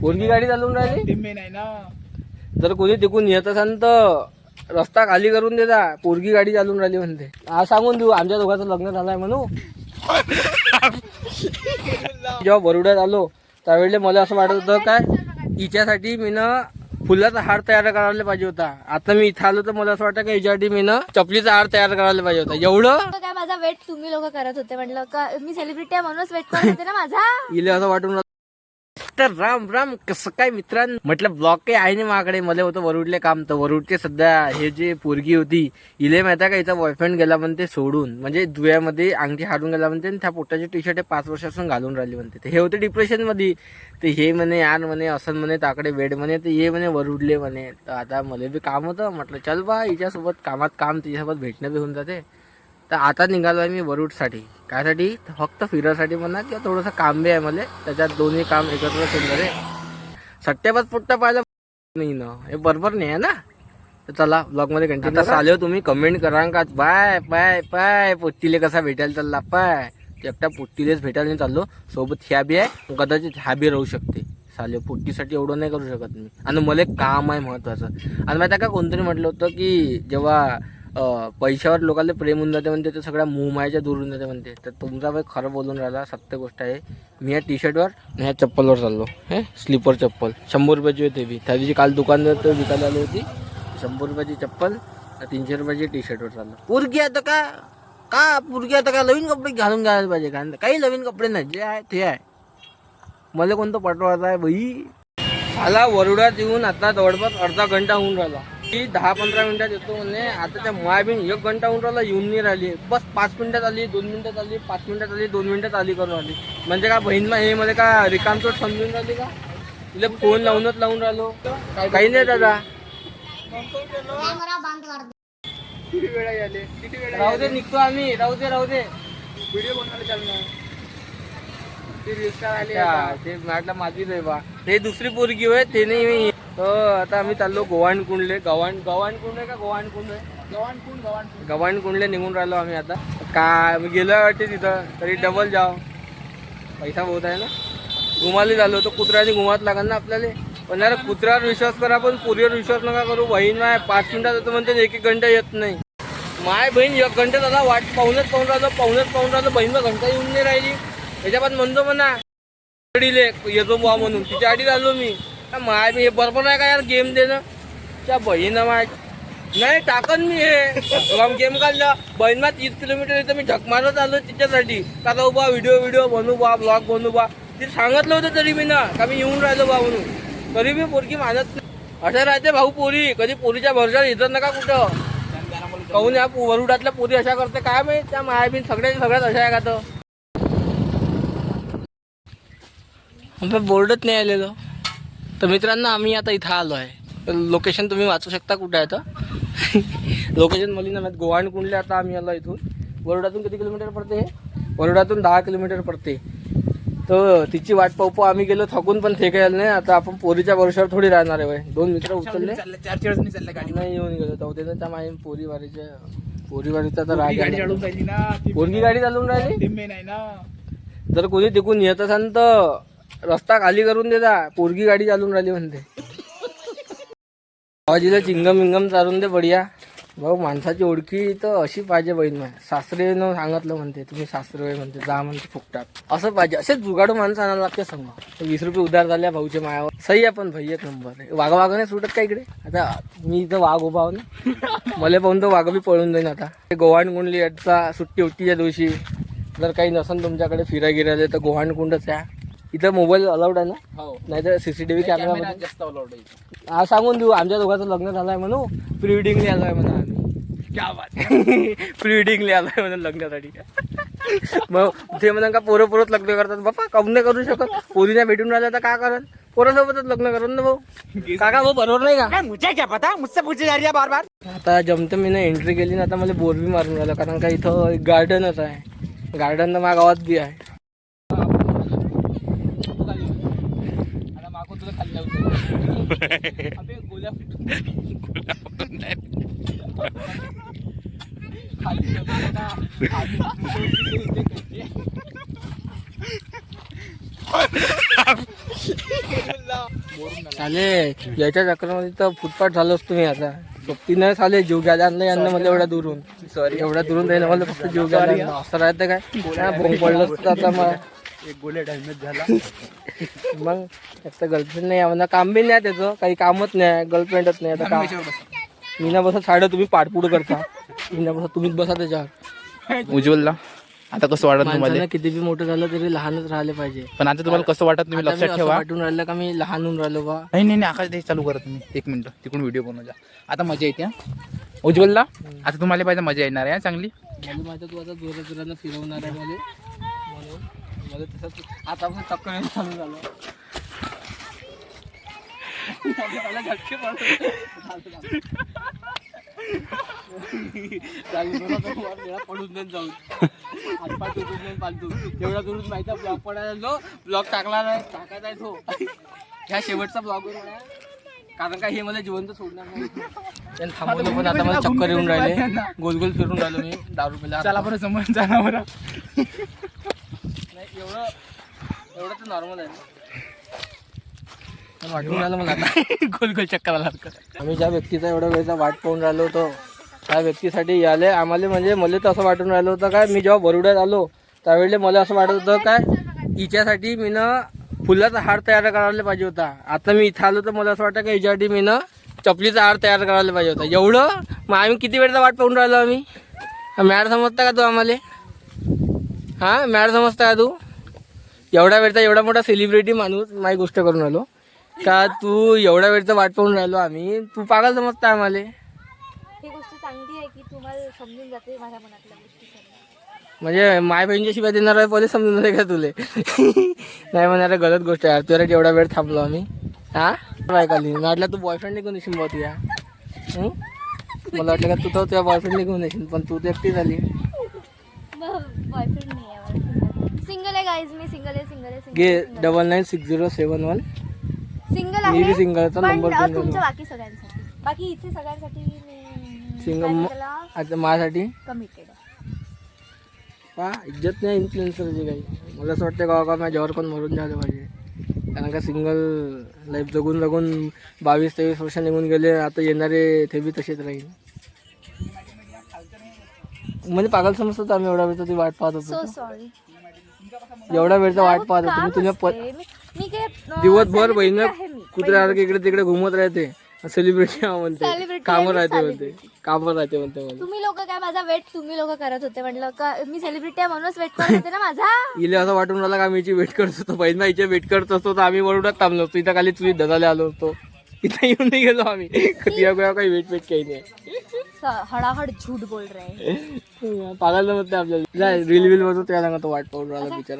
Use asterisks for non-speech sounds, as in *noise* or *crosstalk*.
पोरगी गाडी चालवून राहिली? ते मेन आहे ना. जर कोणी तिकून येत असाल तर रस्ता खाली करून देता पोरगी गाडी चालून राहिली म्हणते. आज सांगून देऊ. आमच्या दोघांचं लग्न झालंय म्हणू. *laughs* जेव्हा बरोड्यात आलो त्यावेळेला मला असं वाटत होतं काय? हिच्यासाठी मी ना फुलाचा हार तयार करायला पाहिजे होता. आता मी इथं आलो तर मला असं वाटतं की हिच्यासाठी मी ना चपलीचा हार तयार करायला पाहिजे होता. एवढं? काय माझा वेट तुम्ही लोक करत होते. म्हटलं का मी सेलिब्रिटी आहे म्हणूनच वेट करत होते ना माझा. इले असं वाटून. तर राम राम कसं काय मित्रांनो? म्हटलं ब्लॉक काही आहे नाही माकडे मला होतं वरुडले काम तर वरुडचे सध्या हे जे पोरगी होती इले माहिती आहे का हिचा बॉयफ्रेंड गेला म्हणते सोडून. म्हणजे दुव्यामध्ये अंगठी हाडून गेला म्हणते आणि त्या पोटाचे टी शर्ट पाच वर्षापासून घालून राहिली म्हणते. तर हे होते डिप्रेशनमध्ये तर हे म्हणे यार म्हणे असं म्हणे ताकडे बेड म्हणे तर हे म्हणे वरुडले म्हणे. तर आता मला बी काम होतं. म्हटलं चल बा हिच्यासोबत कामात काम तिच्यासोबत भेटणं बी होऊन जाते. तर आता निघालो आहे मी वरुडसाठी. कायसाठी फक्त फिरासाठी म्हणा किंवा थोडंसं काम बी आहे मला. त्याच्यात दोन्ही काम एकत्र सुंदर आहे सट्ट्यापास पुट्टा पाहिलं नाही ना. हे बरोबर नाही आहे ना? तर चला ब्लॉगमध्ये कंटिन्यू चालू तुम्ही कमेंट करा का? बाय पाय पाय पोट्टीले कसा भेटायला चालला? पाय एकट्या पोट्टीलेच भेटायला नाही चाललो. सोबत ह्या बी आहे. कदाचित ह्या बी राहू शकते. चालेल पोट्टीसाठी एवढं नाही करू शकत मी. आणि मला काम आहे महत्वाचं. आणि माहिती का कोणतरी म्हटलं होतं की जेव्हा पैशावर लोकांना प्रेम होऊन जाते म्हणते तर सगळ्या मोहमायाच्या दूर होऊन जाते म्हणते. तर तुमचा बाई खरं बोलून राहिला सत्य गोष्ट आहे. मी या टी शर्टवर आणि ह्या चप्पलवर चाललो. हे स्लीपर चप्पल. शंभर रुपयाची होती बी त्या दिवशी काल दुकानदार तो विकायला आली होती. शंभर रुपयाची चप्पल तीनशे रुपयाची टी शर्टवर चाललो. पोरगी आता का? का पोरगी आता का? नवीन कपडे घालून घ्यायला पाहिजे. कारण काही नवीन कपडे नाही. जे आहे ते आहे. मला कोणतं पटवायचं आहे बाई? आला वरुडात येऊन आता जवळपास अर्धा घंटा होऊन राहिला. की दहा पंधरा मिनिटात येतो म्हणे. आता त्या मायाबीन एक घंटा होऊन राहिला येऊन नाही राहिली. बस पाच मिनिटात आली दोन मिनिटात आली पाच मिनिटात आली दोन मिनिटात आली करून आली. म्हणजे का बहीण हे मध्ये का रिकामचोट समजून राहिली का? तिला फोन लावूनच लावून राहिलो. काही नाही दादा. किती वेळा आले किती वेळा राहू दे निघतो आम्ही. राहू दे राहू दे. व्हिडिओ बनवायला चालणार. ती ते माझी रे बा हे दुसरी पोरगी होय ते नाही आता आम्ही चाललो गोवाण कुंडले गव्हाण गव्हाण कुंड आहे का गोवाण कुंड आहे गव्हाण कोण गव्हाण गव्हाण कुंडले निघून राहिलो आम्ही आता. काय गेलो वाटते तिथं. तरी डबल जाव. पैसा बहुत आहे ना? घुमाले झालो तर कुत्र्याने घुमात लागल ना आपल्याला? पण यार कुत्र्यावर विश्वास करा पण पुरीवर विश्वास नका करू. बहीण माय पाच मिनिटात येतो म्हणते एक एक घंटा येत नाही. माय बहीण एक घंटा दादा वाट पाहूनच पाहून राहिलो पाहूनच पाहून राहिलो. बहीण मग घंटा येऊन नाही राहिली. त्याच्या पण म्हणतो म्हणा येतो बुवा म्हणून. तिच्या आधी आलो मी. माय मी हे बरोबर आहे का यार गेम देणं? त्या बहीण माय नाही टाकन मी हे. गेम काढला. बहीण तीस किलोमीटर इथं मी झक मारत आलो तिच्यासाठी. काका उभा बा व्हिडिओ व्हिडिओ बनवू बा ब्लॉग बनू बा. ते सांगितलं होतं तरी मी ना का मी येऊन राहिलो बा म्हणून. तरी मी पोरगी मानत नाही. असं राहते भाऊ पोरी. कधी पोरीच्या भरशावर येतात नका कुठं. काहून या वरुडातल्या पोरी अशा करते. काय माहीत त्या मायाबीन सगळ्या सगळ्यात अशा आहे का तर. बोर्डच नाही आलेलं. तर मित्रांनो आम्ही आता इथं आलो आहे. लोकेशन तुम्ही वाचू शकता कुठं आहे तर. लोकेशन मला नाही माहीत गोवाण कुंडले आता आम्ही आलो इथून. वरोडातून किती किलोमीटर पडते हे? वरोडातून दहा किलोमीटर पडते. तर तिची वाट पाहू आम्ही गेलो थकून पण काही नाही. आता आपण पोरीच्या भरोशावर थोडी राहणार आहे. दोन मित्र उचलले. नाही येऊन गेलो. ते त्या माझ्या पोरी वारीच्या पोरी वारीचा तर राग. चालून पोरगी गाडी चालवून राहिली? जर कोणी तिकून येत असाल तर रस्ता खाली करून देता पोरगी गाडी चालून राहिली म्हणते. भावाजीला चिंगम विंगम चालून दे बढिया. भाऊ माणसाची ओळखी तर अशी पाहिजे बहीण माय. सासरे न सांगितलं म्हणते तुम्ही सासरे म्हणते जा म्हणते फुकटात. असं पाहिजे. असेच जुगाडू माणसं आणायला लागते समोर वीस रुपये उधार झाल्या भाऊच्या मायावर. सही आहे पण भाई एक नंबर आहे. वाघ वाघ नाही सुटत का इकडे? आता मी इथं वाघ उभा हो ना. मला पाहून तर वाघ बी पळून जाईन आता. ते गोवाण कुंडली याचा सुट्टी उट्टीच्या दिवशी. जर काही नसेल तुमच्याकडे फिरा गिरायला तर गोहाणकुंडच आहे इथं मोबाईल अलाउड आहे ना? हो. नाही तर सीसीटीव्ही कॅमेरा जास्त अलाउड आहे हा सांगून देऊ. आमच्या दोघांचं लग्न झालंय म्हणू. प्री वेडिंग आलोय म्हणा आम्ही. क्या बात प्री वेडिंग *laughs* आलोय म्हणून लग्नासाठी. *laughs* मग ते म्हणा का पोरं पोरत लग्न करतात. बापा काऊन नाही करू शकत? पोरीला भेटून राहिल्या तर का करत पोरासोबतच लग्न करत ना भाऊ. काका भाऊ बरोबर नाही का? मुझे क्या पता? मुझसे पूछे जा रही है बार बार आता जमतं मी ना एंट्री केली ना आता मला बोर बी मारून राहिलं कारण का इथं एक गार्डनच आहे. गार्डन तर माझ्या गावात बी आहे आता मागून तुला खाली लावतो अबे गोल्या चाले *laughs* याच्या चक्रामध्ये तर फुटपाथ झालोच तुम्ही आता. सोबतीनं चाले जीव घ्यायला आणलं यांना मला एवढ्या दुरून. सॉरी एवढ्या दुरून जाईन मला फक्त जीव घ्यायला. असं राहतं काय? हा, भोंग पडलं असतं आता मग एक गोले डॅमेज झाला. *laughs* मग तर गर्लफ्रेंड नाही आम्हाला काम बी नाही त्याचं काही कामच नाही गर्लफ्रेंडच नाही आता काम. मी ना बसा साडं तुम्ही पाठपुड करता. मी ना बसा तुम्हीच बसा त्याच्यावर. उज्ज्वलला आता कसं वाटत तुम्हाला? माणसानं किती बी मोठं झालं तरी लहानच राहिले पाहिजे. पण आता तुम्हाला कसं वाटत तुम्ही आता मी लक्षात असं ठेवा? वाटून राहिलं का मी लहान होऊन राहिलो बा. नाही नाही नाही आकाश ते चालू करा तुम्ही. एक मिनिट तिकडून व्हिडिओ बनवू द्या आता मजा येते हा. उज्ज्वलला आता तुम्हाला पाहिजे मजा येणार आहे हा चांगली? मला माहिती आहे तू आता जोरात जोरानं फिरवणार आहे मला. म्हणून मला तसंच आता पण चक्कर चालू झालं. मला झटके पडले. आता वर निळा पडून देत जाऊन. हातपाय तुटून देत फालतू एवढा दुरून माहिती आहे ब्लॉग पडायला ब्लॉग टाकला नाही टाकायचा आहे तो. ह्या शेवटचा ब्लॉग कारण का हे मला जिवंत सोडणार नाही. त्यांनी थांबवलं पण आता मला चक्कर येऊन राहिले. गोल गोल फिरून राहिलो मी. दारू पिला. चला बरं समज जाणार बरं. एवढं एवढं तर नॉर्मल आहे ना. पण वाटून राहिलं मला आता. *laughs* गोल गोल चक्कर आला आम्ही ज्या व्यक्तीचा एवढा वेळचा वाट पाहून राहिलो होतो त्या व्यक्तीसाठी याले आम्हाला म्हणजे मला तर असं वाटून राहिलं होतं काय? मी जेव्हा बरुड्यात आलो त्यावेळी मला असं वाटत होतं काय? हिच्यासाठी मी ना फुलाचा हार तयार करायला पाहिजे होता. आता मी इथं आलो तर मला असं वाटतं का हिच्यासाठी मी ना चपलीचा हार तयार करायला पाहिजे होता. एवढं? मग आम्ही किती वेळचा वाट पाहून राहिलो आम्ही? मॅड समजता का तू आम्हाला? हां? मॅड समजता का तू? एवढा वेळचा एवढा मोठा सेलिब्रिटी माणूस माझी गोष्ट करून आलो. का तू एवढ्या वेळचा वाट पाहून राहिलो आम्ही. तू पागल समजता आम्हाला. ही गोष्ट चांगली आहे की तुम्हाला समजून जाते माझ्या मनातल्या गोष्टी सर्व म्हणजे माय बहिणीच्या शिवाय देणार आहे पहिले समजून जाते का तुले? *laughs* नाही म्हणणार गलत गोष्ट आहे तुझ्यासाठी एवढा वेळ थांबलो आम्ही. हा? बायकाली वाटलं तू बॉयफ्रेंड निघून येशील बा तुझ्या? मला वाटलं का तू तर तुझ्या बॉयफ्रेंड निघून येशील पण तू तर एकटी झाली. बॉयफ्रेंड नाही गाईज मी सिंगल आहे सिंगल आहे घे single double nine six zero seven one single मी बी आहे सिंगलचा पण नंबर अ, देऊन तुमच्या राहिलो. बाकी सगळ्यांसाठी. बाकी इथे सगळ्यांसाठी मी सिंगल आता माझ्यासाठी? कमिटेड पा इज्जत नाही इन्फ्लुएन्सरची काही. मला असं वाटतं का का माझ्यावर पण मरून झालं पाहिजे. कारण का सिंगल लाईफ जगून जगून बावीस तेवीस वर्ष निघून गेले आता येणारे ते बी तसेच राहील. म्हणजे पागल समजतो आम्ही एवढा वेळचा ती वाट पाहत सो होतो सॉरी एवढा वेळचा वाट पाहत होतो मी तुझ्या प- मी काय अ, दिवसभर बहिण मी. कुत्र्यासारखं इकडे तिकडे घुमत राहते. सेलिब्रिटी म्हणते. कामं मी, राहते म्हणते. कामं राहते म्हणते तुम्ही लोक काय माझा वेट तुम्ही लोक करत होते म्हटलं का मी सेलिब्रिटी आहे म्हणूनच वेट करत होते ना माझा. इले असं वाटून राहिला का हिची वेट करत होतो बहीण हिचे वेट करत असतो तर आम्ही वरुडात थांबलो असतो. इथं खाली तुझी ददाले आलो असतो. इथं येऊन नाही गेलो आम्ही. गोया काही वेट वेट काही नाही. हडाहड झूठ बोल रहे हैं. पागल म्हणते आपल्याला रील बिल बघतो त्या सांगतो वाट पाहून राहिला बिचारा